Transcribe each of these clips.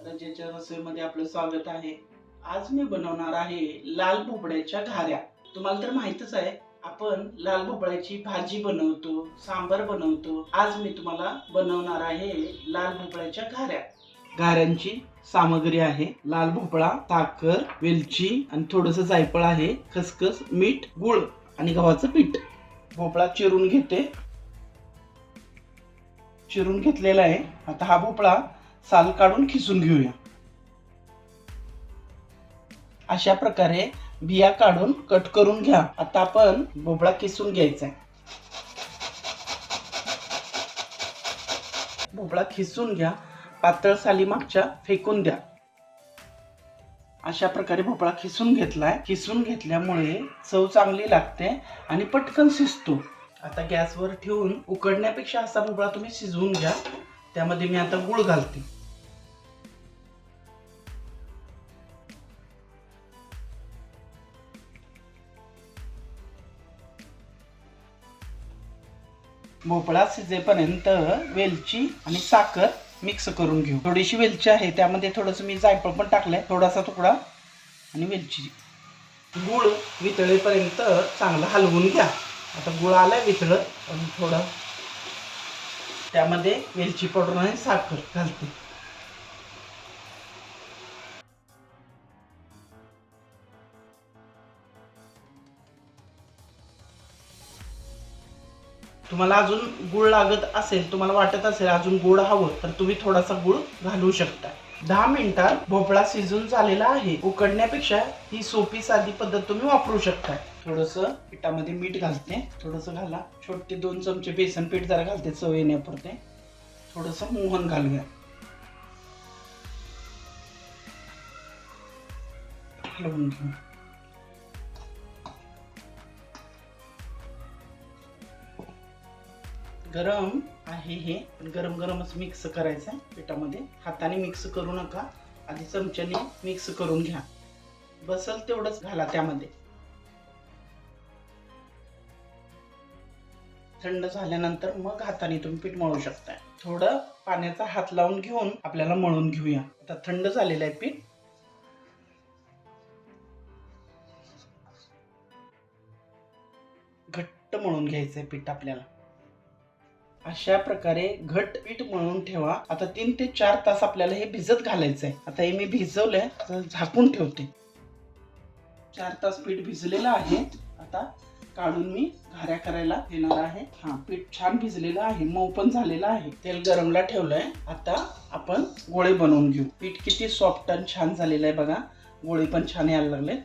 रजेच्या रसोईमध्ये आपलं स्वागत आहे. आज मी बनवणार आहे लाल भोपळ्याच्या घाऱ्या. तुम्हाला तर माहितच आहे आपण लाल भोपळ्याची भाजी बनवतो सांबार बनवतो. आज मी तुम्हाला बनवणार आहे लाल भोपळ्याच्या घाऱ्या. घाऱ्यांची सामग्री आहे. लाल भोपळा साखर वेलची आणि थोडस जायफळ आहे. खसखस मीठ गुळ आणि गव्हाचं पीठ. भोपळा चिरून घेते. चिरून घेतलेला आहे. आता हा भोपळा साल काढून खिसून घेऊया. अशा प्रकारे बिया काढून कट करून घ्या. आता आपण भोपळा किसून घ्यायचा आहे. भोपळा खिसून घ्या. पातळ साली मागच्या फेकून द्या. अशा प्रकारे भोपळा खिसून घेतलाय. खिसून घेतल्यामुळे चव चांगली लागते आणि पटकन शिजतो. आता गॅसवर ठेवून उकडण्यापेक्षा असा भोपळा तुम्ही शिजवून घ्या. त्यामध्ये मी आता गुळ घालते. भोपळा शिजेपर्यंत वेलची आणि साखर मिक्स करून घेऊ. थोडीशी वेलची आहे त्यामध्ये थोडंसं मी जायफळ पण टाकलंय थोडासा तुकडा आणि वेलची. गुळ वितळेपर्यंत चांगलं हलवून घ्या. आता गुळ आलाय वितळत पण थोडं. त्यामध्ये वेलची पावडर आणि साखर घालते. तुम्हाला अजून गुळ लागत असेल तुम्हाला वाटत असेल अजून गोड हवं तर तुम्ही थोडासा गुळ घालू शकता. दहा मिनिटात भोपळा शिजून झालेला आहे. उकडण्यापेक्षा ही सोपी साधी पद्धत तुम्ही वापरू शकता. थोडस पिठामध्ये मीठ घालते. थोडस घाला. छोटे दोन चमचे बेसन पीठ जरा घालते चव येण्यापुरते. थोडस मोहन घालूया हलवून घेऊ गरम आहे हे गरम गरमच मिक्स करायचं आहे पिठामध्ये. हाताने मिक्स करू नका. आधी चमच्याने मिक्स करून घ्या. बसल तेवढंच घाला त्यामध्ये. थंड झाल्यानंतर मग हाताने तुम्ही पीठ मळू शकताय. थोडं पाण्याचा हात लावून घेऊन आपल्याला मळून घेऊया. आता थंड झालेलं आहे पीठ. घट्ट मळून घ्यायचंय पीठ आपल्याला. अशा प्रकारे घट पीठ मळून ठेवा. आता तीन ते चार तास आपल्याला हे भिजत घालायचं आहे आता हे मी भिजवलंय झाकून ठेवते. चार तास पीठ भिजलेलं आहे. आता काढून मी घाऱ्या करायला येणार आहे. हा पीठ छान भिजलेलं आहे मऊ पण झालेलं आहे. तेल गरमला ठेवलंय. आता आपण गोळे बनवून घेऊ. पीठ किती सॉफ्ट आणि छान झालेलं आहे बघा. गोळे पण छान यायला लागले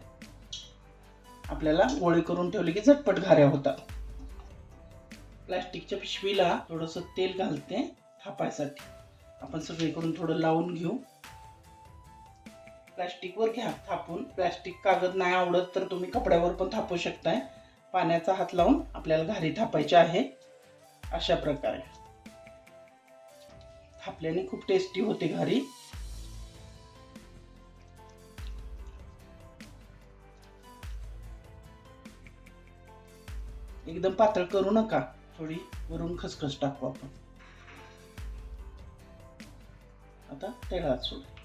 आपल्याला गोळे करून ठेवले की झटपट घाऱ्या होतात. प्लास्टिकच्या पिशवीला थोडस तेल घालते थापायसाठी. आपण सगळीकडून थोडं लावून घेऊ. प्लास्टिकवर घ्या थापून. प्लास्टिक कागद नाही आवडत तर तुम्ही कपड्यावर पण थापू शकताय. पाण्याचा हात लावून आपल्याला घारी थापायची आहे. अशा प्रकारे. थापल्याने खूप टेस्टी होते घारी. एकदम पातळ करू नका. थोडी वरून खसखस टाकू आपण. आता तेलात सोडू.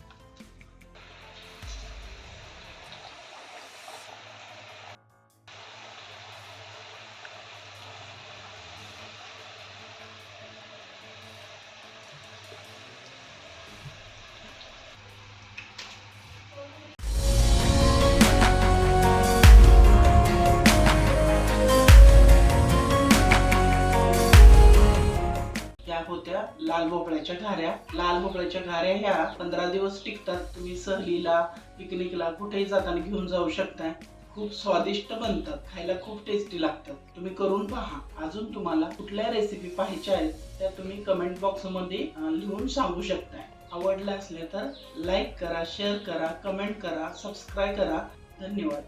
ह्या होत्या लाल भोपळ्याच्या घाऱ्या. लाल भोपळ्याच्या घाऱ्या ह्या पंधरा दिवस टिकतात. तुम्ही सहलीला पिकनिकला कुठेही जाताना घेऊन जाऊ शकताय. खूप स्वादिष्ट बनतात. खायला खूप टेस्टी लागतात. तुम्ही करून पहा. अजून तुम्हाला कुठल्या रेसिपी पाहायच्या आहेत त्या तुम्ही कमेंट बॉक्समध्ये लिहून सांगू शकताय. आवडलं असले तर लाईक करा शेअर करा कमेंट करा सबस्क्राईब करा. धन्यवाद.